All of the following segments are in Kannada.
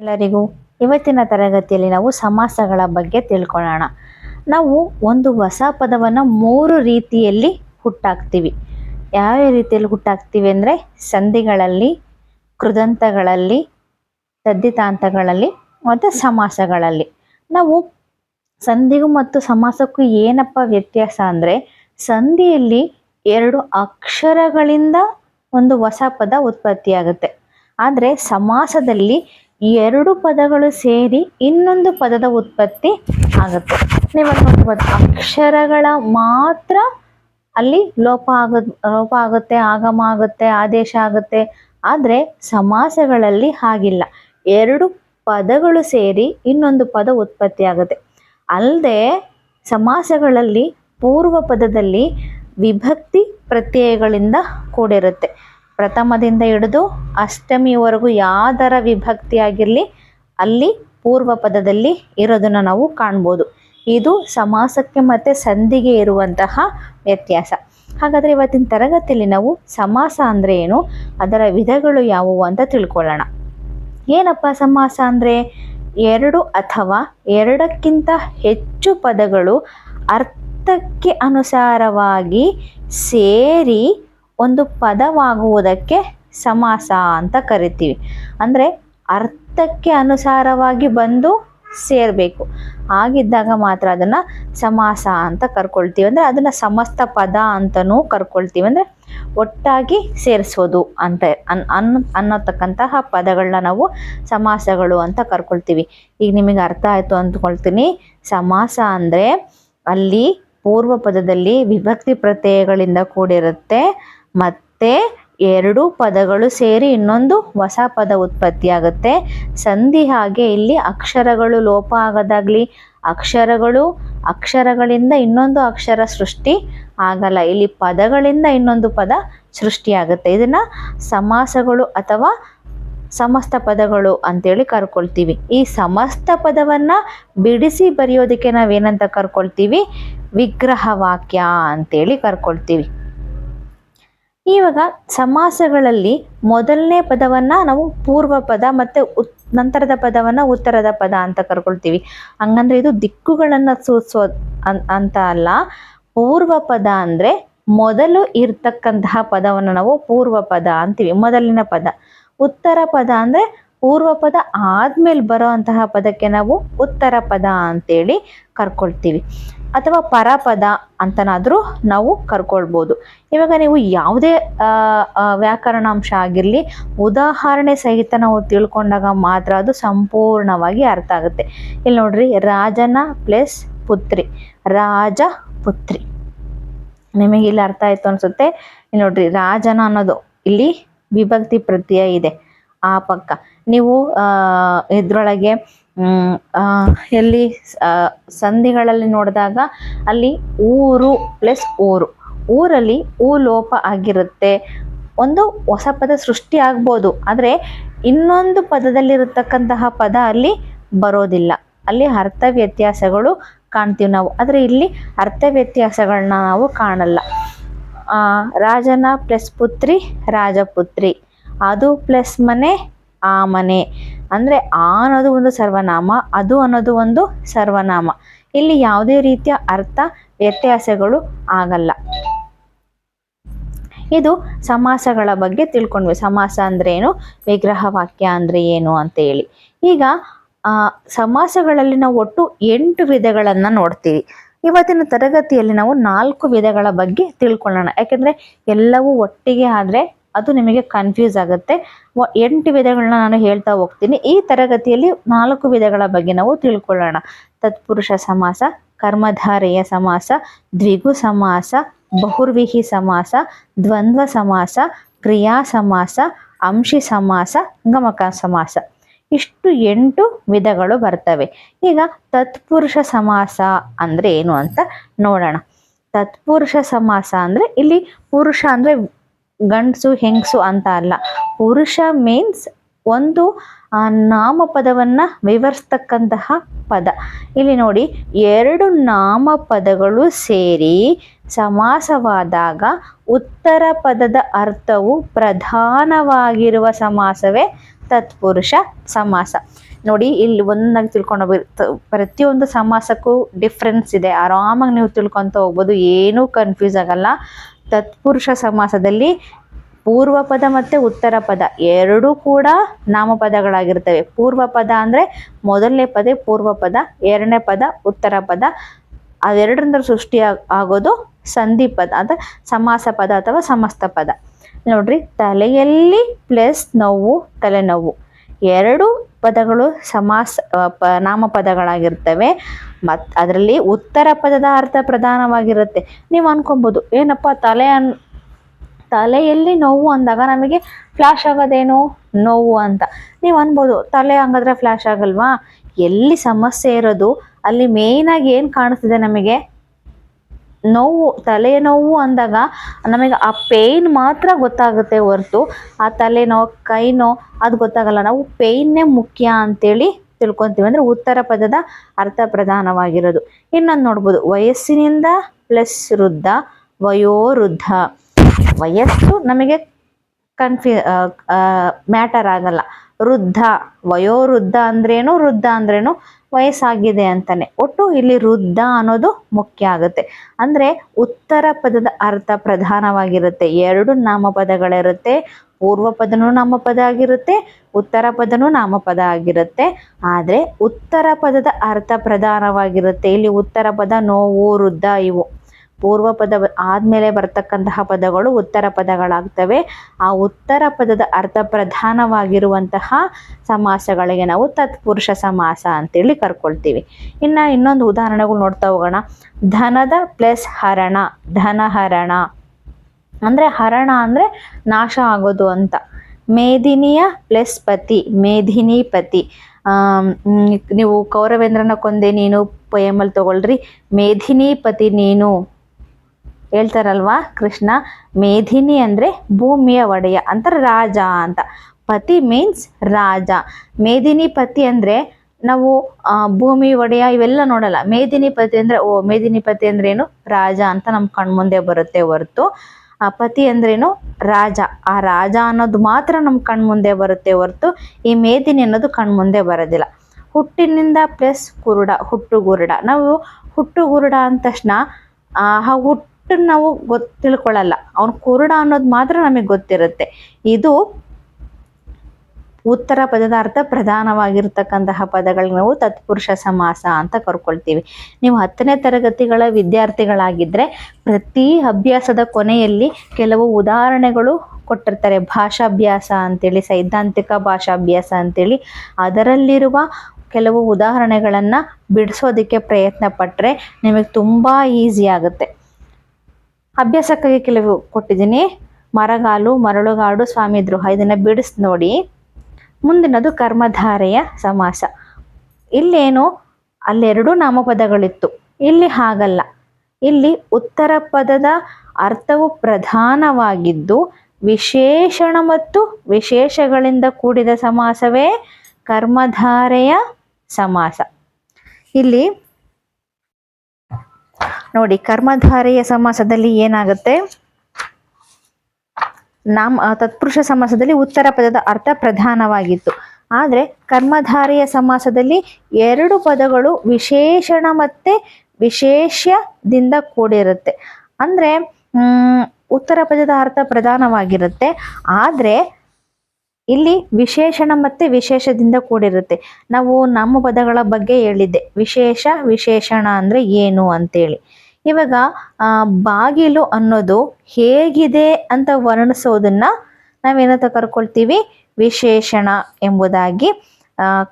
ಎಲ್ಲರಿಗೂ ಇವತ್ತಿನ ತರಗತಿಯಲ್ಲಿ ನಾವು ಸಮಾಸಗಳ ಬಗ್ಗೆ ತಿಳ್ಕೊಳ್ಳೋಣ. ನಾವು ಒಂದು ಹೊಸ ಪದವನ್ನು ಮೂರು ರೀತಿಯಲ್ಲಿ ಹುಟ್ಟಾಕ್ತೀವಿ. ಯಾವ ರೀತಿಯಲ್ಲಿ ಹುಟ್ಟಾಕ್ತೀವಿ ಅಂದರೆ ಸಂಧಿಗಳಲ್ಲಿ, ಕೃದಂತಗಳಲ್ಲಿ ತದ್ದಿತಾಂತಗಳಲ್ಲಿ ಮತ್ತು ಸಮಾಸಗಳಲ್ಲಿ. ನಾವು ಸಂಧಿಗೂ ಮತ್ತು ಸಮಾಸಕ್ಕೂ ಏನಪ್ಪ ವ್ಯತ್ಯಾಸ ಅಂದರೆ ಸಂಧಿಯಲ್ಲಿ ಎರಡು ಅಕ್ಷರಗಳಿಂದ ಒಂದು ಹೊಸ ಪದ ಉತ್ಪತ್ತಿಯಾಗುತ್ತೆ. ಆದರೆ ಸಮಾಸದಲ್ಲಿ ಎರಡು ಪದಗಳು ಸೇರಿ ಇನ್ನೊಂದು ಪದದ ಉತ್ಪತ್ತಿ ಆಗುತ್ತೆ. ನೀವು ಅಕ್ಷರಗಳ ಮಾತ್ರ ಅಲ್ಲಿ ಲೋಪ ಆಗ, ಲೋಪ ಆಗುತ್ತೆ, ಆಗಮ ಆಗುತ್ತೆ, ಆದೇಶ ಆಗುತ್ತೆ. ಆದರೆ ಸಮಾಸಗಳಲ್ಲಿ ಹಾಗಿಲ್ಲ. ಎರಡು ಪದಗಳು ಸೇರಿ ಇನ್ನೊಂದು ಪದ ಉತ್ಪತ್ತಿ ಆಗುತ್ತೆ. ಅಲ್ಲದೆ ಸಮಾಸಗಳಲ್ಲಿ ಪೂರ್ವ ಪದದಲ್ಲಿ ವಿಭಕ್ತಿ ಪ್ರತ್ಯಯಗಳಿಂದ ಕೂಡಿರುತ್ತೆ. ಪ್ರಥಮದಿಂದ ಹಿಡಿದು ಅಷ್ಟಮಿವರೆಗೂ ಯಾವ್ದರ ವಿಭಕ್ತಿ ಆಗಿರಲಿ ಅಲ್ಲಿ ಪೂರ್ವ ಪದದಲ್ಲಿ ಇರೋದನ್ನು ನಾವು ಕಾಣ್ಬೋದು. ಇದು ಸಮಾಸಕ್ಕೆ ಮತ್ತು ಸಂಧಿಗೆ ಇರುವಂತಹ ವ್ಯತ್ಯಾಸ. ಹಾಗಾದರೆ ಇವತ್ತಿನ ತರಗತಿಯಲ್ಲಿ ನಾವು ಸಮಾಸ ಅಂದರೆ ಏನು, ಅದರ ವಿಧಗಳು ಯಾವುವು ಅಂತ ತಿಳ್ಕೊಳ್ಳೋಣ. ಏನಪ್ಪ ಸಮಾಸ ಅಂದರೆ? ಎರಡು ಅಥವಾ ಎರಡಕ್ಕಿಂತ ಹೆಚ್ಚು ಪದಗಳು ಅರ್ಥಕ್ಕೆ ಅನುಸಾರವಾಗಿ ಸೇರಿ ಒಂದು ಪದವಾಗುವುದಕ್ಕೆ ಸಮಾಸ ಅಂತ ಕರಿತೀವಿ. ಅಂದರೆ ಅರ್ಥಕ್ಕೆ ಅನುಸಾರವಾಗಿ ಬಂದು ಸೇರಬೇಕು. ಆಗಿದ್ದಾಗ ಮಾತ್ರ ಅದನ್ನು ಸಮಾಸ ಅಂತ ಕರ್ಕೊಳ್ತೀವಿ. ಅಂದರೆ ಅದನ್ನು ಸಮಸ್ತ ಪದ ಅಂತಲೂ ಕರ್ಕೊಳ್ತೀವಿ. ಅಂದರೆ ಒಟ್ಟಾಗಿ ಸೇರಿಸೋದು ಅಂತ ಅನ್ ಅನ್, ಅನ್ನೋತಕ್ಕಂತಹ ಪದಗಳನ್ನ ನಾವು ಸಮಾಸಗಳು ಅಂತ ಕರ್ಕೊಳ್ತೀವಿ. ಈಗ ನಿಮಗೆ ಅರ್ಥ ಆಯಿತು ಅಂದ್ಕೊಳ್ತೀನಿ. ಸಮಾಸ ಅಂದರೆ ಅಲ್ಲಿ ಪೂರ್ವ ಪದದಲ್ಲಿ ವಿಭಕ್ತಿ ಪ್ರತ್ಯಯಗಳಿಂದ ಕೂಡಿರುತ್ತೆ. ಮತ್ತು ಎರಡು ಪದಗಳು ಸೇರಿ ಇನ್ನೊಂದು ಹೊಸ ಪದ ಉತ್ಪತ್ತಿಯಾಗುತ್ತೆ ಸಂಧಿ ಹಾಗೆ ಇಲ್ಲಿ ಅಕ್ಷರಗಳು ಲೋಪ ಆಗೋದಾಗಲಿ. ಅಕ್ಷರಗಳು, ಅಕ್ಷರಗಳಿಂದ ಇನ್ನೊಂದು ಅಕ್ಷರ ಸೃಷ್ಟಿ ಆಗಲ್ಲ. ಇಲ್ಲಿ ಪದಗಳಿಂದ ಇನ್ನೊಂದು ಪದ ಸೃಷ್ಟಿಯಾಗುತ್ತೆ ಇದನ್ನು ಸಮಾಸಗಳು ಅಥವಾ ಸಮಸ್ತ ಪದಗಳು ಅಂತೇಳಿ ಕರ್ಕೊಳ್ತೀವಿ. ಈ ಸಮಸ್ತ ಪದವನ್ನು ಬಿಡಿಸಿ ಬರೆಯೋದಕ್ಕೆ ನಾವೇನಂತ ಕರ್ಕೊಳ್ತೀವಿ? ವಿಗ್ರಹ ವಾಕ್ಯ ಅಂತೇಳಿ ಕರ್ಕೊಳ್ತೀವಿ. ಇವಾಗ ಸಮಾಸಗಳಲ್ಲಿ ಮೊದಲನೇ ಪದವನ್ನ ನಾವು ಪೂರ್ವ ಪದ ಮತ್ತೆ ಉತ್, ನಂತರದ ಪದವನ್ನ ಉತ್ತರದ ಪದ ಅಂತ ಕರ್ಕೊಳ್ತೀವಿ. ಹಂಗಂದ್ರೆ ಇದು ದಿಕ್ಕುಗಳನ್ನ ಸೂಚಿಸೋ ಅಂತ ಅಲ್ಲ. ಪೂರ್ವ ಪದ ಅಂದ್ರೆ ಮೊದಲು ಇರ್ತಕ್ಕಂತಹ ಪದವನ್ನು ನಾವು ಪೂರ್ವ ಪದ ಅಂತೀವಿ. ಮೊದಲಿನ ಪದ. ಉತ್ತರ ಪದ ಅಂದ್ರೆ ಪೂರ್ವ ಪದ ಆದ್ಮೇಲೆ ಬರೋ ಅಂತಹ ಪದಕ್ಕೆ ನಾವು ಉತ್ತರ ಪದ ಅಂತೇಳಿ ಕರ್ಕೊಳ್ತೀವಿ. ಅಥವಾ ಪರಪದ ಅಂತನಾದರೂ ನಾವು ಕರ್ಕೊಳ್ಬೋದು. ಇವಾಗ ನೀವು ಯಾವುದೇ ವ್ಯಾಕರಣಾಂಶ ಆಗಿರಲಿ, ಉದಾಹರಣೆ ಸಹಿತ ನಾವು ತಿಳ್ಕೊಂಡಾಗ ಮಾತ್ರ ಅದು ಸಂಪೂರ್ಣವಾಗಿ ಅರ್ಥ ಆಗುತ್ತೆ. ಇಲ್ಲಿ ನೋಡ್ರಿ, ರಾಜನ ಪ್ಲಸ್ ಪುತ್ರಿ, ರಾಜ ಪುತ್ರಿ. ನಿಮಗೆ ಇಲ್ಲಿ ಅರ್ಥ ಆಯ್ತು ಅನ್ಸುತ್ತೆ? ಇಲ್ಲಿ ನೋಡ್ರಿ, ರಾಜನ ಅನ್ನೋದು ಇಲ್ಲಿ ವಿಭಕ್ತಿ ಪ್ರತ್ಯಯ ಇದೆ. ಆ ಪಕ್ಕ. ನೀವು ಇದ್ರೊಳಗೆ ಎಲ್ಲಿ ಸಂಧಿಗಳಲ್ಲಿ ನೋಡಿದಾಗ ಅಲ್ಲಿ ಊರು ಪ್ಲಸ್ ಊರು. ಊರಲ್ಲಿ ಊ ಲೋಪ ಆಗಿರುತ್ತೆ. ಒಂದು ಹೊಸ ಪದ ಸೃಷ್ಟಿ ಆಗ್ಬೋದು. ಆದರೆ ಇನ್ನೊಂದು ಪದದಲ್ಲಿರತಕ್ಕಂತಹ ಪದ ಅಲ್ಲಿ ಬರೋದಿಲ್ಲ. ಅಲ್ಲಿ ಅರ್ಥ ವ್ಯತ್ಯಾಸಗಳು ಕಾಣ್ತೀವಿ ನಾವು. ಆದರೆ ಇಲ್ಲಿ ಅರ್ಥ ವ್ಯತ್ಯಾಸಗಳನ್ನ ನಾವು ಕಾಣಲ್ಲ. ರಾಜನ ಪ್ಲಸ್ ಪುತ್ರಿ, ರಾಜಪುತ್ರಿ. ಅದು ಪ್ಲಸ್ ಮನೆ, ಆ ಮನೆ. ಅಂದರೆ ಆ ಅನ್ನೋದು ಒಂದು ಸರ್ವನಾಮ, ಅದು ಅನ್ನೋದು ಒಂದು ಸರ್ವನಾಮ. ಇಲ್ಲಿ ಯಾವುದೇ ರೀತಿಯ ಅರ್ಥ, ವ್ಯತ್ಯಾಸಗಳು ಆಗಲ್ಲ. ಇದು ಸಮಾಸಗಳ ಬಗ್ಗೆ ತಿಳ್ಕೊಂಡ್ವಿ. ಸಮಾಸ ಅಂದ್ರೆ ಏನು? ವಿಗ್ರಹ ವಾಕ್ಯ ಅಂದ್ರೆ ಏನು ಅಂತ ಹೇಳಿ. ಈಗ, ಆ ಸಮಾಸಗಳಲ್ಲಿ ನಾವು ಒಟ್ಟು ಎಂಟು ವಿಧಗಳನ್ನು ನೋಡ್ತೀವಿ. ಇವತ್ತಿನ ತರಗತಿಯಲ್ಲಿ ನಾವು ನಾಲ್ಕು ವಿಧಗಳ ಬಗ್ಗೆ ತಿಳ್ಕೊಳ್ಳೋಣ. ಯಾಕೆಂದ್ರೆ ಎಲ್ಲವೂ ಒಟ್ಟಿಗೆ ಆದರೆ ಅದು ನಿಮಗೆ ಕನ್ಫ್ಯೂಸ್ ಆಗುತ್ತೆ. ಎಂಟು ವಿಧಗಳನ್ನ ನಾನು ಹೇಳ್ತಾ ಹೋಗ್ತೀನಿ. ಈ ತರಗತಿಯಲ್ಲಿ ನಾಲ್ಕು ವಿಧಗಳ ಬಗ್ಗೆ ನಾವು ತಿಳ್ಕೊಳ್ಳೋಣ. ತತ್ಪುರುಷ ಸಮಾಸ, ಕರ್ಮಧಾರೆಯ ಸಮಾಸ, ದ್ವಿಗು ಸಮಾಸ, ಬಹುರ್ವಿಹಿ ಸಮಾಸ, ದ್ವಂದ್ವ ಸಮಾಸ, ಕ್ರಿಯಾ ಸಮಾಸ, ಅಂಶಿ ಸಮಾಸ, ಗಮಕ ಸಮಾಸ. ಇಷ್ಟು ಎಂಟು ವಿಧಗಳು ಬರ್ತವೆ. ಈಗ ತತ್ಪುರುಷ ಸಮಾಸ ಅಂದರೆ ಏನು ಅಂತ ನೋಡೋಣ. ತತ್ಪುರುಷ ಸಮಾಸ ಅಂದರೆ ಇಲ್ಲಿ ಪುರುಷ ಅಂದರೆ ಗಂಡಸು ಹೆಂಗಸು ಅಂತ ಅಲ್ಲ. ಪುರುಷ ಮೀನ್ಸ್ ಒಂದು ನಾಮಪದವನ್ನು ವಿವರಿಸ್ತಕ್ಕಂತಹ ಪದ. ಇಲ್ಲಿ ನೋಡಿ, ಎರಡು ನಾಮಪದಗಳು ಸೇರಿ ಸಮಾಸವಾದಾಗ ಉತ್ತರ ಪದದ ಅರ್ಥವು ಪ್ರಧಾನವಾಗಿರುವ ಸಮಾಸವೇ ತತ್ಪುರುಷ ಸಮಾಸ. ನೋಡಿ, ಇಲ್ಲಿ ಒಂದಾಗಿ ತಿಳ್ಕೊಂಡು ಹೋಗ್ಬೇಕು. ಪ್ರತಿಯೊಂದು ಸಮಾಸಕ್ಕೂ ಡಿಫ್ರೆನ್ಸ್ ಇದೆ. ಆರಾಮಾಗಿ ನೀವು ತಿಳ್ಕೊತ ಹೋಗ್ಬೋದು. ಏನೂ ಕನ್ಫ್ಯೂಸ್ ಆಗಲ್ಲ. ತತ್ಪುರುಷ ಸಮಾಸದಲ್ಲಿ ಪೂರ್ವ ಪದ ಮತ್ತು ಉತ್ತರ ಪದ ಎರಡೂ ಕೂಡ ನಾಮಪದಗಳಾಗಿರ್ತವೆ. ಪೂರ್ವ ಪದ ಅಂದರೆ ಮೊದಲನೇ ಪದ ಪೂರ್ವ ಪದ, ಎರಡನೇ ಪದ, ಉತ್ತರ ಪದ. ಅವೆರಡರಿಂದ ಸೃಷ್ಟಿ ಆಗೋದು ಸಂಧಿ ಪದ ಅಂದರೆ ಸಮಾಸ ಪದ ಅಥವಾ ಸಮಸ್ತ ಪದ. ನೋಡ್ರಿ, ತಲೆಯಲ್ಲಿ ಪ್ಲಸ್ ನೋವು, ತಲೆನೋವು. ಎರಡು ಪದಗಳು ಸಮಾಸ ಪ, ನಾಮಪದಗಳಾಗಿರ್ತವೆ. ಮತ್ತು ಅದರಲ್ಲಿ ಉತ್ತರ ಪದದ ಅರ್ಥ ಪ್ರಧಾನವಾಗಿರುತ್ತೆ. ನೀವು ಅನ್ಕೊಬೋದು, ಏನಪ್ಪ ತಲೆ ಅನ್, ತಲೆಯಲ್ಲಿ ನೋವು ಅಂದಾಗ ನಮಗೆ ಫ್ಲ್ಯಾಶ್ ಆಗೋದೇನು? ನೋವು ಅಂತ. ನೀವು ಅನ್ಬೋದು, ತಲೆ ಹಂಗಾದ್ರೆ ಫ್ಲ್ಯಾಶ್ ಆಗಲ್ವಾ? ಎಲ್ಲಿ ಸಮಸ್ಯೆ ಇರೋದು, ಅಲ್ಲಿ ಮೇಯ್ನಾಗಿ ಏನು ಕಾಣಿಸ್ತಿದೆ ನಮಗೆ? ನೋವು, ತಲೆನೋವು ಅಂದಾಗ ನಮಗೆ ಆ ಪೇಯ್ನ್ ಮಾತ್ರ ಗೊತ್ತಾಗುತ್ತೆ ಹೊರ್ತು. ಆ ತಲೆನೋ, ಕೈನೋ ಅದು ಗೊತ್ತಾಗಲ್ಲ. ನಾವು ಪೇಯ್ನೇ ಮುಖ್ಯ ಅಂತೇಳಿ ತಿಳ್ಕೊತೀವಿ. ಅಂದರೆ ಉತ್ತರ ಪದದ ಅರ್ಥ ಪ್ರಧಾನವಾಗಿರೋದು. ಇನ್ನೊಂದು ನೋಡ್ಬೋದು. ವಯಸ್ಸಿನಿಂದ ಪ್ಲಸ್ ವೃದ್ಧ, ವಯೋವೃದ್ಧ. ವಯಸ್ಸು ನಮಗೆ ಕನ್ಫ್ಯೂ ಮ್ಯಾಟರ್ ಆಗಲ್ಲ. ವೃದ್ಧ, ವಯೋವೃದ್ಧ ಅಂದ್ರೇನು, ವೃದ್ಧ ಅಂದ್ರೇನು ವಯಸ್ಸಾಗಿದೆ ಅಂತಾನೆ. ಒಟ್ಟು ಇಲ್ಲಿ ವೃದ್ಧ ಅನ್ನೋದು ಮುಖ್ಯ ಆಗುತ್ತೆ. ಅಂದರೆ ಉತ್ತರ ಪದದ ಅರ್ಥ ಪ್ರಧಾನವಾಗಿರುತ್ತೆ. ಎರಡು ನಾಮಪದಗಳಿರುತ್ತೆ. ಪೂರ್ವ ಪದನೂ ನಾಮಪದ ಆಗಿರುತ್ತೆ. ಉತ್ತರ ಪದನೂ ನಾಮಪದ ಆಗಿರುತ್ತೆ. ಆದರೆ ಉತ್ತರ ಪದದ ಅರ್ಥ ಪ್ರಧಾನವಾಗಿರುತ್ತೆ. ಇಲ್ಲಿ ಉತ್ತರ ಪದ ನೋವು, ವೃದ್ಧ ಇವು. ಪೂರ್ವ ಪದ ಆದಮೇಲೆ ಬರ್ತಕ್ಕಂತಹ ಪದಗಳು ಉತ್ತರ ಪದಗಳಾಗ್ತವೆ. ಆ ಉತ್ತರ ಪದದ ಅರ್ಥ ಪ್ರಧಾನವಾಗಿರುವಂತಹ ಸಮಾಸಗಳಿಗೆ ನಾವು ತತ್ಪುರುಷ ಸಮಾಸ ಅಂತೇಳಿ ಕರ್ಕೊಳ್ತೀವಿ. ಇನ್ನು ಇನ್ನೊಂದು ಉದಾಹರಣೆಗಳು ನೋಡ್ತಾ ಹೋಗೋಣ. ಧನದ ಪ್ಲಸ್ ಹರಣ ಧನಹರಣ ಅಂದರೆ ಹರಣ ಅಂದರೆ ನಾಶ ಆಗೋದು ಅಂತ. ಮೇದಿನಿಯ ಪ್ಲಸ್ ಪತಿ, ಮೇಧಿನಿ ಪತಿ. ನೀವು ಕೌರವೇಂದ್ರನ ಕೊಂದೆ ನೀನು ಪೊಯಮಲ್ಲಿ ತಗೊಳ್ರಿ. ಮೇಧಿನಿ ಪತಿ ನೀನು. ಹೇಳ್ತಾರಲ್ವಾ ಕೃಷ್ಣ? ಮೇಧಿನಿ ಅಂದರೆ ಭೂಮಿಯ ಒಡೆಯ ಅಂತ ರಾಜ ಅಂತ. ಪತಿ ಮೀನ್ಸ್ ರಾಜ. ಮೇದಿನಿ ಪತಿ ಅಂದರೆ ನಾವು ಭೂಮಿ, ಒಡೆಯ ಇವೆಲ್ಲ ನೋಡಲ್ಲ. ಮೇದಿನಿ ಪತಿ ಅಂದರೆ, ಓ ಮೇದಿನಿ ಪತಿ ಅಂದ್ರೇನು ರಾಜ ಅಂತ ನಮ್ಮ ಕಣ್ಮುಂದೆ ಬರುತ್ತೆ ಹೊರತು. ಆ, ಪತಿ ಅಂದ್ರೇನು ರಾಜ. ಆ ರಾಜ ಅನ್ನೋದು ಮಾತ್ರ ನಮ್ಮ ಕಣ್ಮುಂದೆ ಬರುತ್ತೆ ಹೊರತು. ಈ ಮೇದಿನಿ ಅನ್ನೋದು ಕಣ್ಮುಂದೆ ಬರೋದಿಲ್ಲ. ಹುಟ್ಟಿನಿಂದ ಪ್ಲಸ್ ಕುರುಡ ಹುಟ್ಟು ಗುರುಡ ನಾವು ಹುಟ್ಟು ಗುರುಡ ಅಂದ ತಕ್ಷಣ, ಆ ಹುಟ್ಟನ್ನ ನಾವು ಗೊತ್ತು ತಿಳ್ಕೊಳ್ಳಲ್ಲ. ಅವ್ನು ಕುರುಡ ಅನ್ನೋದು ಮಾತ್ರ ನಮಗೆ ಗೊತ್ತಿರುತ್ತೆ. ಇದು ಉತ್ತರ ಪದದ ಅರ್ಥ ಪ್ರಧಾನವಾಗಿರ್ತಕ್ಕಂತಹ ಪದಗಳಿಗೆ ನಾವು ತತ್ಪುರುಷ ಸಮಾಸ ಅಂತ ಕರ್ಕೊಳ್ತೀವಿ. ನೀವು ಹತ್ತನೇ ತರಗತಿಗಳ ವಿದ್ಯಾರ್ಥಿಗಳಾಗಿದ್ರೆ ಪ್ರತಿ ಅಭ್ಯಾಸದ ಕೊನೆಯಲ್ಲಿ ಕೆಲವು ಉದಾಹರಣೆಗಳು ಕೊಟ್ಟಿರ್ತಾರೆ. ಭಾಷಾಭ್ಯಾಸ ಅಂತೇಳಿ, ಸೈದ್ಧಾಂತಿಕ ಭಾಷಾಭ್ಯಾಸ ಅಂತೇಳಿ. ಅದರಲ್ಲಿರುವ ಕೆಲವು ಉದಾಹರಣೆಗಳನ್ನು ಬಿಡಿಸೋದಕ್ಕೆ ಪ್ರಯತ್ನ ಪಟ್ಟರೆ ನಿಮಗೆ ತುಂಬ ಈಸಿ ಆಗುತ್ತೆ. ಅಭ್ಯಾಸಕ್ಕಾಗಿ ಕೆಲವು ಕೊಟ್ಟಿದ್ದೀನಿ. ಮರಗಾಲು, ಮರಳುಗಾಡು, ಸ್ವಾಮಿ ದ್ರೋಹ, ಇದನ್ನು ಬಿಡಿಸಿ ನೋಡಿ. ಮುಂದಿನದು ಕರ್ಮಧಾರೆಯ ಸಮಾಸ. ಇಲ್ಲೇನು, ಅಲ್ಲೆರಡೂ ನಾಮಪದಗಳಿತ್ತು. ಇಲ್ಲಿ ಹಾಗಲ್ಲ. ಇಲ್ಲಿ ಉತ್ತರ ಪದದ ಅರ್ಥವು ಪ್ರಧಾನವಾಗಿದ್ದು, ವಿಶೇಷಣ ಮತ್ತು ವಿಶೇಷಗಳಿಂದ ಕೂಡಿದ ಸಮಾಸವೇ ಕರ್ಮಧಾರೆಯ ಸಮಾಸ. ಇಲ್ಲಿ ನೋಡಿ, ಕರ್ಮಧಾರೆಯ ಸಮಾಸದಲ್ಲಿ ಏನಾಗುತ್ತೆ? ನಾಮ ತತ್ಪುರುಷ ಸಮಾಸದಲ್ಲಿ ಉತ್ತರ ಪದದ ಅರ್ಥ ಪ್ರಧಾನವಾಗಿತ್ತು. ಆದರೆ, ಕರ್ಮಧಾರೆಯ ಸಮಾಸದಲ್ಲಿ ಎರಡು ಪದಗಳು ವಿಶೇಷಣ ಮತ್ತೆ ವಿಶೇಷದಿಂದ ಕೂಡಿರುತ್ತೆ. ಅಂದರೆ ಉತ್ತರ ಪದದ ಅರ್ಥ ಪ್ರಧಾನವಾಗಿರುತ್ತೆ. ಆದರೆ, ಇಲ್ಲಿ ವಿಶೇಷಣ ಮತ್ತೆ ವಿಶೇಷದಿಂದ ಕೂಡಿರುತ್ತೆ. ನಾವು ನಮ್ಮ ಪದಗಳ ಬಗ್ಗೆ ಹೇಳಿದ್ದೆ. ವಿಶೇಷ, ವಿಶೇಷಣ ಅಂದರೆ ಏನು ಅಂತೇಳಿ. ಇವಾಗ ಬಾಗಿಲು ಅನ್ನೋದು ಹೇಗಿದೆ ಅಂತ ವರ್ಣಿಸೋದನ್ನ ನಾವೇನಂತ ಕರ್ಕೊಳ್ತೀವಿ? ವಿಶೇಷಣ ಎಂಬುದಾಗಿ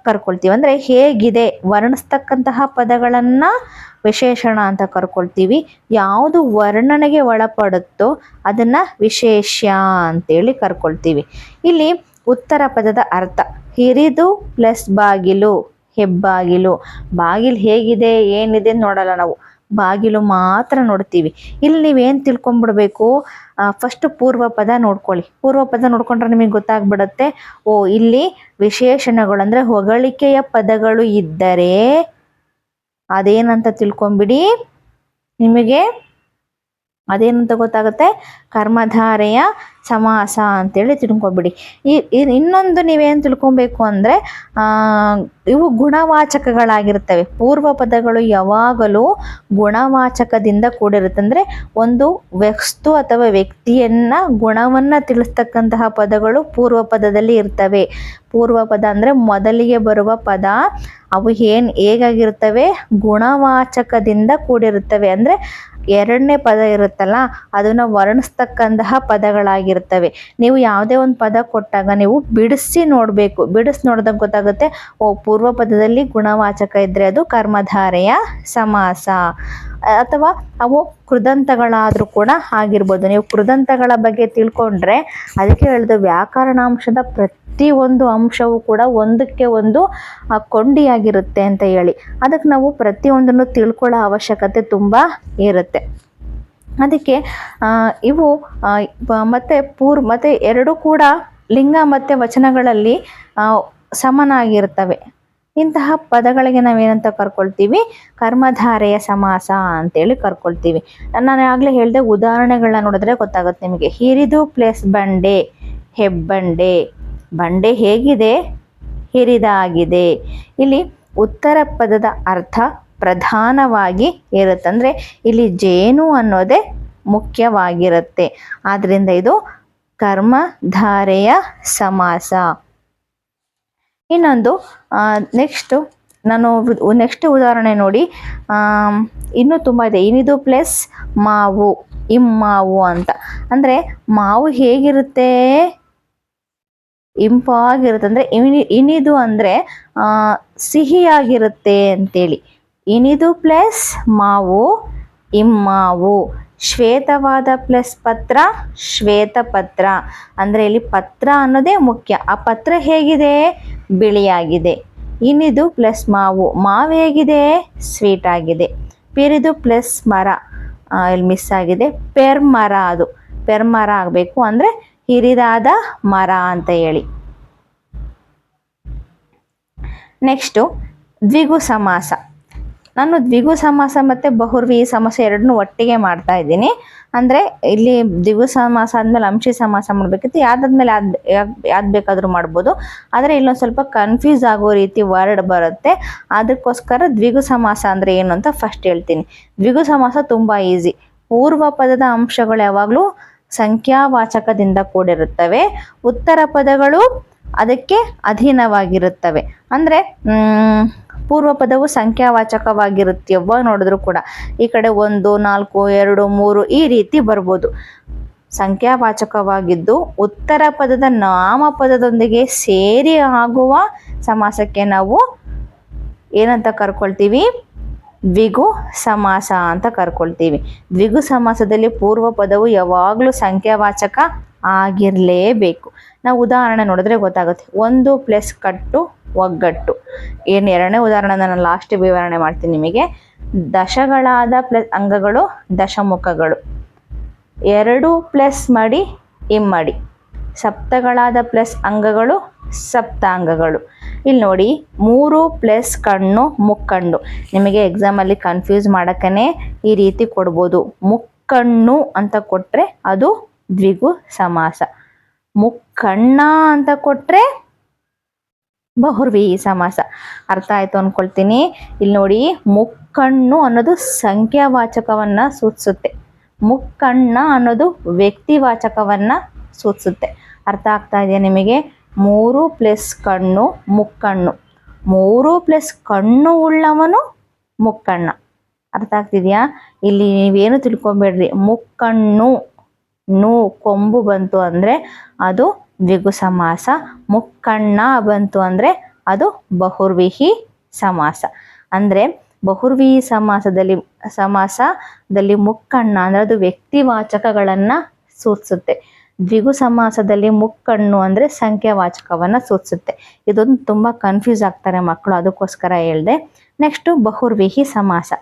ಕರ್ಕೊಳ್ತೀವಿ. ಅಂದರೆ ಹೇಗಿದೆ ವರ್ಣಿಸ್ತಕ್ಕಂತಹ ಪದಗಳನ್ನು ವಿಶೇಷಣ ಅಂತ ಕರ್ಕೊಳ್ತೀವಿ. ಯಾವುದು ವರ್ಣನೆಗೆ ಒಳಪಡುತ್ತೋ ಅದನ್ನು ವಿಶೇಷ ಅಂತೇಳಿ ಕರ್ಕೊಳ್ತೀವಿ. ಇಲ್ಲಿ ಉತ್ತರ ಪದದ ಅರ್ಥ, ಹಿರಿದು ಪ್ಲಸ್ ಬಾಗಿಲು, ಹೆಬ್ಬಾಗಿಲು. ಬಾಗಿಲು ಹೇಗಿದೆ, ಏನಿದೆ ನೋಡಲ್ಲ ನಾವು. ಬಾಗಿಲು ಮಾತ್ರ ನೋಡ್ತೀವಿ. ಇಲ್ಲಿ ನೀವೇನು ತಿಳ್ಕೊಂಬಿಡ್ಬೇಕು? ಫಸ್ಟ್ ಪೂರ್ವ ಪದ ನೋಡ್ಕೊಳ್ಳಿ. ಪೂರ್ವ ಪದ ನೋಡ್ಕೊಂಡ್ರೆ ನಿಮಗೆ ಗೊತ್ತಾಗ್ಬಿಡತ್ತೆ. ಓ, ಇಲ್ಲಿ ವಿಶೇಷಣಗಳು ಅಂದರೆ ಹೊಗಳಿಕೆಯ ಪದಗಳು ಇದ್ದರೆ ಅದೇನಂತ ತಿಳ್ಕೊಂಬಿಡಿ. ನಿಮಗೆ ಅದೇನಂತ ಗೊತ್ತಾಗುತ್ತೆ? ಕರ್ಮಧಾರೆಯ ಸಮಾಸ ಅಂತೇಳಿ ತಿಳ್ಕೊಬಿಡಿ. ಈ ಇನ್ನೊಂದು ನೀವೇನು ತಿಳ್ಕೊಬೇಕು ಅಂದರೆ ಇವು ಗುಣವಾಚಕಗಳಾಗಿರ್ತವೆ. ಪೂರ್ವ ಪದಗಳು ಯಾವಾಗಲೂ ಗುಣವಾಚಕದಿಂದ ಕೂಡಿರುತ್ತೆ. ಅಂದರೆ ಒಂದು ವಸ್ತು ಅಥವಾ ವ್ಯಕ್ತಿಯನ್ನ ಗುಣವನ್ನು ತಿಳಿಸ್ತಕ್ಕಂತಹ ಪದಗಳು ಪೂರ್ವ ಪದದಲ್ಲಿ ಇರ್ತವೆ. ಪೂರ್ವ ಪದ ಅಂದರೆ ಮೊದಲಿಗೆ ಬರುವ ಪದ. ಅವು ಏನು ಹೇಗಾಗಿರ್ತವೆ? ಗುಣವಾಚಕದಿಂದ ಕೂಡಿರುತ್ತವೆ. ಅಂದರೆ ಎರಡನೇ ಪದ ಇರುತ್ತಲ್ಲ, ಅದನ್ನು ವರ್ಣಿಸ್ತಕ್ಕಂತಹ ಪದಗಳಾಗಿರ್ತವೆ ನೀವು ಯಾವುದೇ ಒಂದು ಪದ ಕೊಟ್ಟಾಗ ನೀವು ಬಿಡಿಸಿ ನೋಡಬೇಕು. ಬಿಡಿಸಿ ನೋಡಿದಾಗ ಗೊತ್ತಾಗುತ್ತೆ, ಓ, ಪೂರ್ವ ಪದದಲ್ಲಿ ಗುಣವಾಚಕ ಇದ್ದರೆ ಅದು ಕರ್ಮಧಾರೆಯ ಸಮಾಸ. ಅಥವಾ ಅವು ಕೃದಂತಗಳಾದರೂ ಕೂಡ ಆಗಿರ್ಬೋದು. ನೀವು ಕೃದಂತಗಳ ಬಗ್ಗೆ ತಿಳ್ಕೊಂಡ್ರೆ, ಅದಕ್ಕೆ ಹೇಳಿದ ವ್ಯಾಕರಣಾಂಶದ ಪ್ರತಿಯೊಂದು ಅಂಶವೂ ಕೂಡ ಒಂದಕ್ಕೆ ಒಂದು ಕೊಂಡಿಯಾಗಿರುತ್ತೆ ಅಂತ ಹೇಳಿ. ಅದಕ್ಕೆ ನಾವು ಪ್ರತಿಯೊಂದನ್ನು ತಿಳ್ಕೊಳ್ಳೋ ಅವಶ್ಯಕತೆ ತುಂಬ ಇರುತ್ತೆ. ಅದಕ್ಕೆ ಇವು ಮತ್ತು ಪೂರ್, ಮತ್ತೆ ಎರಡೂ ಕೂಡ ಲಿಂಗ ಮತ್ತು ವಚನಗಳಲ್ಲಿ ಸಮನಾಗಿರ್ತವೆ. ಇಂತಹ ಪದಗಳಿಗೆ ನಾವೇನಂತ ಕರ್ಕೊಳ್ತೀವಿ? ಕರ್ಮಧಾರೆಯ ಸಮಾಸ ಅಂತೇಳಿ ಕರ್ಕೊಳ್ತೀವಿ. ನಾನು ಆಗಲೇ ಹೇಳಿದೆ ಉದಾಹರಣೆಗಳನ್ನ ನೋಡಿದ್ರೆ ಗೊತ್ತಾಗುತ್ತೆ ನಿಮಗೆ. ಹಿರಿದು ಪ್ಲಸ್ ಬಂಡೆ, ಹೆಬ್ಬಂಡೆ ಬಂಡೆ ಹೇಗಿದೆ? ಹಿರಿದಾಗಿದೆ. ಇಲ್ಲಿ ಉತ್ತರ ಪದದ ಅರ್ಥ ಪ್ರಧಾನವಾಗಿ ಇರುತ್ತೆ. ಅಂದರೆ ಇಲ್ಲಿ ಜೇನು ಅನ್ನೋದೇ ಮುಖ್ಯವಾಗಿರುತ್ತೆ. ಆದ್ದರಿಂದ ಇದು ಕರ್ಮಧಾರೆಯ ಸಮಾಸ. ಇನ್ನೊಂದು ನೆಕ್ಸ್ಟು ನಾನು ನೆಕ್ಸ್ಟ್ ಉದಾಹರಣೆ ನೋಡಿ. ಇನ್ನೂ ತುಂಬ ಇದೆ. ಇನಿದು ಪ್ಲಸ್ ಮಾವು. ಇಮ್ಮಾವು ಅಂತ. ಅಂದರೆ ಮಾವು ಹೇಗಿರುತ್ತೆ? ಇಂಪಾಗಿರುತ್ತೆ ಅಂದರೆ ಇನಿ ಇನಿದು ಅಂದರೆ ಸಿಹಿಯಾಗಿರುತ್ತೆ ಅಂತೇಳಿ. ಇನಿದು ಪ್ಲಸ್ ಮಾವು ಇಮ್ಮಾವು. ಶ್ವೇತವಾದ ಪ್ಲಸ್ ಪತ್ರ ಶ್ವೇತಪತ್ರ ಅಂದರೆ ಇಲ್ಲಿ ಪತ್ರ ಅನ್ನೋದೇ ಮುಖ್ಯ. ಆ ಪತ್ರ ಹೇಗಿದೆ? ಬಿಳಿಯಾಗಿದೆ. ಇನಿದು ಪ್ಲಸ್ ಮಾವು. ಮಾವು ಹೇಗಿದೆ? ಸ್ವೀಟ್ ಆಗಿದೆ. ಪಿರಿದು ಪ್ಲಸ್ ಮರ. ಆ, ಇಲ್ಲಿ ಮಿಸ್ ಆಗಿದೆ. ಪೆರ್ಮರ ಅದು. ಪೆರ್ಮರ ಆಗಬೇಕು ಅಂದರೆ ಹಿರಿದಾದ ಮರ ಅಂತ ಹೇಳಿ. ನೆಕ್ಸ್ಟು ದ್ವಿಗು ಸಮಾಸ. ನಾನು ದ್ವಿಗು ಸಮಾಸ ಮತ್ತು ಬಹುರ್ವಿ ಸಮಾಸ ಎರಡನ್ನೂ ಒಟ್ಟಿಗೆ ಮಾಡ್ತಾ ಇದ್ದೀನಿ. ಅಂದರೆ ಇಲ್ಲಿ ದ್ವಿಗು ಸಮಾಸ ಆದಮೇಲೆ ಅಂಶಿ ಸಮಾಸ ಮಾಡಬೇಕಿತ್ತು. ಯಾವ್ದಾದ್ಮೇಲೆ ಯಾವ್ದು ಯಾವ್ದು ಬೇಕಾದರೂ ಮಾಡ್ಬೋದು. ಆದರೆ ಇಲ್ಲೊಂದು ಸ್ವಲ್ಪ ಕನ್ಫ್ಯೂಸ್ ಆಗೋ ರೀತಿ ವರ್ಡ್ ಬರುತ್ತೆ. ಅದಕ್ಕೋಸ್ಕರ ದ್ವಿಗು ಸಮಾಸ ಅಂದರೆ ಏನು ಅಂತ ಫಸ್ಟ್ ಹೇಳ್ತೀನಿ. ದ್ವಿಗು ಸಮಾಸ ತುಂಬ ಈಸಿ ಪೂರ್ವ ಪದದ ಅಂಶಗಳು ಯಾವಾಗಲೂ ಸಂಖ್ಯಾವಾಚಕದಿಂದ ಕೂಡಿರುತ್ತವೆ. ಉತ್ತರ ಪದಗಳು ಅದಕ್ಕೆ ಅಧೀನವಾಗಿರುತ್ತವೆ. ಅಂದರೆ ಪೂರ್ವ ಪದವು ಸಂಖ್ಯಾವಾಚಕವಾಗಿರುತ್ತೆ ಯಾವಾಗ ನೋಡಿದ್ರು ಕೂಡ. ಈ ಕಡೆ ಒಂದು, ನಾಲ್ಕು, ಎರಡು, ಮೂರು ಈ ರೀತಿ ಬರ್ಬೋದು. ಸಂಖ್ಯಾವಾಚಕವಾಗಿದ್ದು ಉತ್ತರ ಪದದ ನಾಮಪದದೊಂದಿಗೆ ಸೇರಿ ಆಗುವ ಸಮಾಸಕ್ಕೆ ನಾವು ಏನಂತ ಕರ್ಕೊಳ್ತೀವಿ? ದ್ವಿಗು ಸಮಾಸ ಅಂತ ಕರ್ಕೊಳ್ತೀವಿ. ದ್ವಿಗು ಸಮಾಸದಲ್ಲಿ ಪೂರ್ವ ಪದವು ಯಾವಾಗಲೂ ಸಂಖ್ಯಾವಾಚಕ ಆಗಿರಲೇಬೇಕು. ನಾವು ಉದಾಹರಣೆ ನೋಡಿದ್ರೆ ಗೊತ್ತಾಗುತ್ತೆ. ಒಂದು ಪ್ಲಸ್ ಕಟ್ಟು ಒಗ್ಗಟ್ಟು. ಏನು ಎರಡನೇ ಉದಾಹರಣೆ ನಾನು ಲಾಸ್ಟ್ ವಿವರಣೆ ಮಾಡ್ತೀನಿ ನಿಮಗೆ. ದಶಗಳಾದ ಪ್ಲಸ್ ಅಂಗಗಳು ದಶಮುಖಗಳು. ಎರಡು ಪ್ಲಸ್ ಮಡಿ, ಇಮ್ಮಡಿ. ಸಪ್ತಗಳಾದ ಪ್ಲಸ್ ಅಂಗಗಳು ಸಪ್ತಾಂಗಗಳು. ಇಲ್ಲಿ ನೋಡಿ, ಮೂರು ಪ್ಲಸ್ ಕಣ್ಣು, ಮುಕ್ಕಣ್ಣು. ನಿಮಗೆ ಎಕ್ಸಾಮಲ್ಲಿ ಕನ್ಫ್ಯೂಸ್ ಮಾಡೋಕ್ಕೇ ಈ ರೀತಿ ಕೊಡ್ಬೋದು. ಮುಕ್ಕಣ್ಣು ಅಂತ ಕೊಟ್ಟರೆ ಅದು ದ್ವಿಗು ಸಮಾಸ. ಮುಕ್ಕಣ್ಣ ಅಂತ ಕೊಟ್ಟರೆ ಬಹುರ್ವಿ ಸಮಾಸ. ಅರ್ಥ ಆಯಿತು ಅಂದ್ಕೊಳ್ತೀನಿ ಇಲ್ಲಿ ನೋಡಿ, ಮುಕ್ಕಣ್ಣು ಅನ್ನೋದು ಸಂಖ್ಯಾವಾಚಕವನ್ನು ಸೂಚಿಸುತ್ತೆ. ಮುಕ್ಕಣ್ಣ ಅನ್ನೋದು ವ್ಯಕ್ತಿವಾಚಕವನ್ನು ಸೂಚಿಸುತ್ತೆ. ಅರ್ಥ ಆಗ್ತಾ ಇದೆಯಾ ನಿಮಗೆ? ಮೂರು ಪ್ಲಸ್ ಕಣ್ಣು ಮುಕ್ಕಣ್ಣು. ಮೂರು ಪ್ಲಸ್ ಕಣ್ಣು ಉಳ್ಳವನು ಮುಕ್ಕಣ್ಣ. ಅರ್ಥ ಆಗ್ತಿದೆಯಾ? ಇಲ್ಲಿ ನೀವೇನು ತಿಳ್ಕೊಬೇಡ್ರಿ. ಮುಕ್ಕಣ್ಣು, ನು, ಕೊಂಬು ಬಂತು ಅಂದರೆ ಅದು ದ್ವಿಗು ಸಮಾಸ. ಮುಕ್ಕಣ್ಣ ಬಂತು ಅಂದರೆ ಅದು ಬಹುರ್ವಿಹಿ ಸಮಾಸ. ಅಂದರೆ ಬಹುರ್ವಿಹಿ ಸಮಾಸದಲ್ಲಿ ಸಮಾಸದಲ್ಲಿ ಮುಕ್ಕಣ್ಣ ಅಂದರೆ ಅದು ವ್ಯಕ್ತಿವಾಚಕಗಳನ್ನು ಸೂಚಿಸುತ್ತೆ. ದ್ವಿಗು ಸಮಾಸದಲ್ಲಿ ಮುಕ್ಕಣ್ಣು ಅಂದರೆ ಸಂಖ್ಯಾವಾಚಕವನ್ನು ಸೂಚಿಸುತ್ತೆ. ಇದೊಂದು ತುಂಬ ಕನ್ಫ್ಯೂಸ್ ಆಗ್ತಾರೆ ಮಕ್ಕಳು ಅದಕ್ಕೋಸ್ಕರ ಹೇಳಿದೆ. ನೆಕ್ಸ್ಟು ಬಹುರ್ವಿಹಿ ಸಮಾಸ.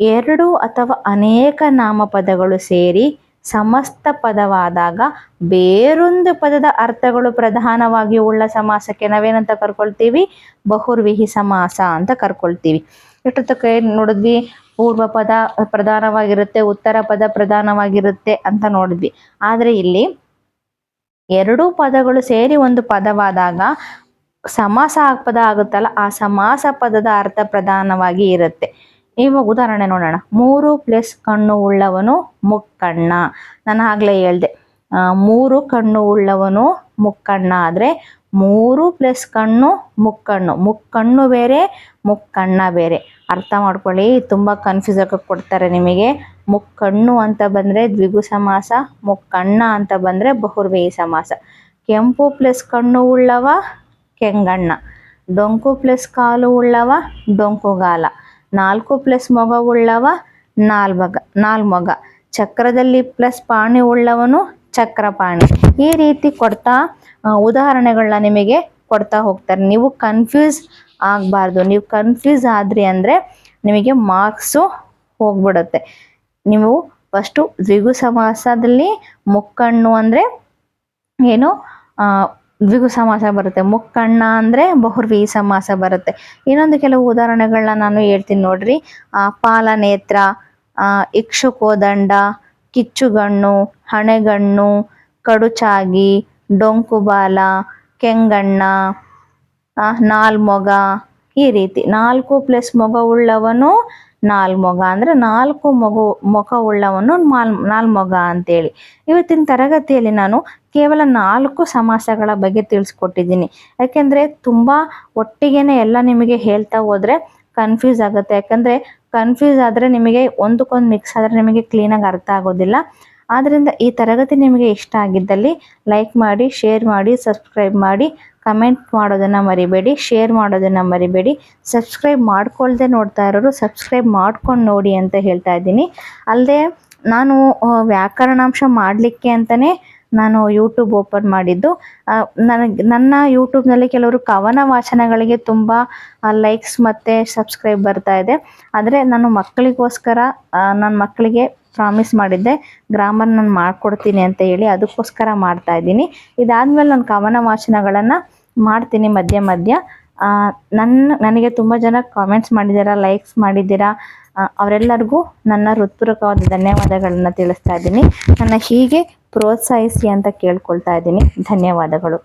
ಎರಡು ಅಥವಾ ಅನೇಕ ನಾಮಪದಗಳು ಸೇರಿ ಸಮಸ್ತ ಪದವಾದಾಗ ಬೇರೊಂದು ಪದದ ಅರ್ಥಗಳು ಪ್ರಧಾನವಾಗಿ ಉಳ್ಳ ಸಮಾಸಕ್ಕೆ ನಾವೇನಂತ ಕರ್ಕೊಳ್ತೀವಿ? ಬಹುರ್ವಿಹಿ ಸಮಾಸ ಅಂತ ಕರ್ಕೊಳ್ತೀವಿ. ಎಷ್ಟು ಏನ್ ನೋಡಿದ್ವಿ? ಪೂರ್ವ ಪದ ಪ್ರಧಾನವಾಗಿರುತ್ತೆ, ಉತ್ತರ ಪದ ಪ್ರಧಾನವಾಗಿರುತ್ತೆ ಅಂತ ನೋಡಿದ್ವಿ. ಆದರೆ ಇಲ್ಲಿ ಎರಡೂ ಪದಗಳು ಸೇರಿ ಒಂದು ಪದವಾದಾಗ ಸಮಾಸ ಪದ ಆಗುತ್ತಲ್ಲ, ಆ ಸಮಾಸ ಪದದ ಅರ್ಥ ಪ್ರಧಾನವಾಗಿ ಇರುತ್ತೆ. ಇವಾಗ ಉದಾಹರಣೆ ನೋಡೋಣ. ಮೂರು ಪ್ಲಸ್ ಕಣ್ಣು ಉಳ್ಳವನು ಮುಕ್ಕಣ್ಣ. ನಾನು ಆಗ್ಲೇ ಹೇಳ್ದೆ. ಮೂರು ಕಣ್ಣು ಉಳ್ಳವನು ಮುಕ್ಕಣ್ಣ. ಆದ್ರೆ ಮೂರು ಪ್ಲಸ್ ಕಣ್ಣು ಮುಕ್ಕಣ್ಣು. ಮುಕ್ಕಣ್ಣು ಬೇರೆ ಮುಕ್ಕಣ್ಣ ಬೇರೆ. ಅರ್ಥ ಮಾಡ್ಕೊಳ್ಳಿ, ತುಂಬಾ ಕನ್ಫ್ಯೂಸ್ ಆಗಿ ಕೊಡ್ತಾರೆ ನಿಮಗೆ. ಮುಕ್ಕಣ್ಣು ಅಂತ ಬಂದ್ರೆ ದ್ವಿಗು ಸಮಾಸ ಮುಕ್ಕಣ್ಣ ಅಂತ ಬಂದ್ರೆ ಬಹುರ್ವೇಯಿ ಸಮಾಸ. ಕೆಂಪು ಪ್ಲಸ್ ಕಣ್ಣು ಉಳ್ಳವ ಕೆಂಗಣ್ಣ. ಡೊಂಕು ಪ್ಲಸ್ ಕಾಲು ಉಳ್ಳವ ಡೊಂಕುಗಾಲ ನಾಲ್ಕು ಪ್ಲಸ್ ಮೊಗ ಉಳ್ಳವ ನಾಲ್ಮಗ ನಾಲ್ಮೊಗ ಚಕ್ರದಲ್ಲಿ ಪ್ಲಸ್ ಪಾಣಿ ಉಳ್ಳವನು ಚಕ್ರಪಾಣಿ. ಈ ರೀತಿ ಕೊಡ್ತಾ ಉದಾಹರಣೆಗಳನ್ನ ನಿಮಗೆ ಕೊಡ್ತಾ ಹೋಗ್ತಾರೆ. ನೀವು ಕನ್ಫ್ಯೂಸ್ ಆಗಬಾರ್ದು. ನೀವು ಕನ್ಫ್ಯೂಸ್ ಆದ್ರಿ ಅಂದರೆ ನಿಮಗೆ ಮಾರ್ಕ್ಸು ಹೋಗ್ಬಿಡುತ್ತೆ. ನೀವು ಫಸ್ಟು ದ್ವಿಗು ಸಮಾಸದಲ್ಲಿ ಮುಕ್ಕಣ್ಣು ಅಂದರೆ ಏನು? ದ್ವಿಗು ಸಮಾಸ ಬರುತ್ತೆ. ಮುಕ್ಕಣ್ಣ ಅಂದರೆ ಬಹುರ್ವಿ ಸಮಾಸ ಬರುತ್ತೆ. ಇನ್ನೊಂದು ಕೆಲವು ಉದಾಹರಣೆಗಳನ್ನ ನಾನು ಹೇಳ್ತೀನಿ ನೋಡ್ರಿ. ಪಾಲನೇತ್ರ ಇಕ್ಷುಕೋದಂಡ, ಕಿಚ್ಚುಗಣ್ಣು, ಹಣೆಗಣ್ಣು, ಕಡುಚಾಗಿ, ಡೊಂಕುಬಾಲ, ಕೆಂಗಣ್ಣ ನಾಲ್ಮೊಗ ಈ ರೀತಿ ನಾಲ್ಕು ಪ್ಲಸ್ ಮೊಗ ಉಳ್ಳವನು ನಾಲ್ಮೊಗ ಅಂದರೆ ನಾಲ್ಕು ಮಗು ಮೊಗ ಉಳ್ಳವನು ನಾಲ್ ನಾಲ್ಮೊಗ ಅಂತೇಳಿ. ಇವತ್ತಿನ ತರಗತಿಯಲ್ಲಿ ನಾನು ಕೇವಲ ನಾಲ್ಕು ಸಮಾಸಗಳ ಬಗ್ಗೆ ತಿಳಿಸ್ಕೊಟ್ಟಿದ್ದೀನಿ. ಯಾಕೆಂದರೆ ತುಂಬ ಒಟ್ಟಿಗೆನೆ ಎಲ್ಲ ನಿಮಗೆ ಹೇಳ್ತಾ ಹೋದರೆ ಕನ್ಫ್ಯೂಸ್ ಆಗುತ್ತೆ. ಯಾಕಂದರೆ ಕನ್ಫ್ಯೂಸ್ ಆದರೆ ನಿಮಗೆ ಒಂದಕ್ಕೊಂದು ಮಿಕ್ಸ್ ಆದರೆ ನಿಮಗೆ ಕ್ಲೀನಾಗಿ ಅರ್ಥ ಆಗೋದಿಲ್ಲ. ಆದ್ದರಿಂದ ಈ ತರಗತಿ ನಿಮಗೆ ಇಷ್ಟ ಆಗಿದ್ದಲ್ಲಿ ಲೈಕ್ ಮಾಡಿ ಶೇರ್ ಮಾಡಿ ಸಬ್ಸ್ಕ್ರೈಬ್ ಮಾಡಿ. ಕಮೆಂಟ್ ಮಾಡೋದನ್ನು ಮರಿಬೇಡಿ ಶೇರ್ ಮಾಡೋದನ್ನು ಮರಿಬೇಡಿ. ಸಬ್ಸ್ಕ್ರೈಬ್ ಮಾಡ್ಕೊಳ್ದೆ ನೋಡ್ತಾ ಇರೋರು ಸಬ್ಸ್ಕ್ರೈಬ್ ಮಾಡ್ಕೊಂಡು ನೋಡಿ ಅಂತ ಹೇಳ್ತಾ ಇದ್ದೀನಿ. ಅಲ್ಲದೆ ನಾನು ವ್ಯಾಕರಣಾಂಶ ಮಾಡಲಿಕ್ಕೆ ಅಂತಲೇ ನಾನು ಯೂಟ್ಯೂಬ್ ಓಪನ್ ಮಾಡಿದ್ದು. ನನಗೆ, ನನ್ನ ಯೂಟ್ಯೂಬ್ನಲ್ಲಿ ಕೆಲವರು ಕವನ ವಾಚನಗಳಿಗೆ ತುಂಬ ಲೈಕ್ಸ್ ಮತ್ತು ಸಬ್ಸ್ಕ್ರೈಬ್ ಬರ್ತಾ ಇದೆ. ಆದರೆ ನಾನು ಮಕ್ಕಳಿಗೋಸ್ಕರ ನನ್ನ ಮಕ್ಕಳಿಗೆ ಪ್ರಾಮಿಸ್ ಮಾಡಿದ್ದೆ ಗ್ರಾಮರ್ ನಾನು ಮಾಡಿಕೊಡ್ತೀನಿ ಅಂತ ಹೇಳಿ ಅದಕ್ಕೋಸ್ಕರ ಮಾಡ್ತಾ ಇದ್ದೀನಿ. ಇದಾದಮೇಲೆ ನಾನು ಕವನ ವಾಚನಗಳನ್ನು ಮಾಡ್ತೀನಿ ಮಧ್ಯ ಮಧ್ಯ. ನನ್ನ ನನಗೆ ತುಂಬ ಜನ ಕಾಮೆಂಟ್ಸ್ ಮಾಡಿದ್ದೀರಾ ಲೈಕ್ಸ್ ಮಾಡಿದ್ದೀರಾ ಅವರೆಲ್ಲರಿಗೂ ನನ್ನ ಹೃತ್ಪೂರ್ವಕವಾದ ಧನ್ಯವಾದಗಳನ್ನು ತಿಳಿಸ್ತಾ ಇದ್ದೀನಿ. ನನ್ನ ಹೀಗೆ ಪ್ರೋತ್ಸಾಹಿಸಿ ಅಂತ ಕೇಳ್ಕೊಳ್ತಾ ಇದ್ದೀನಿ. ಧನ್ಯವಾದಗಳು.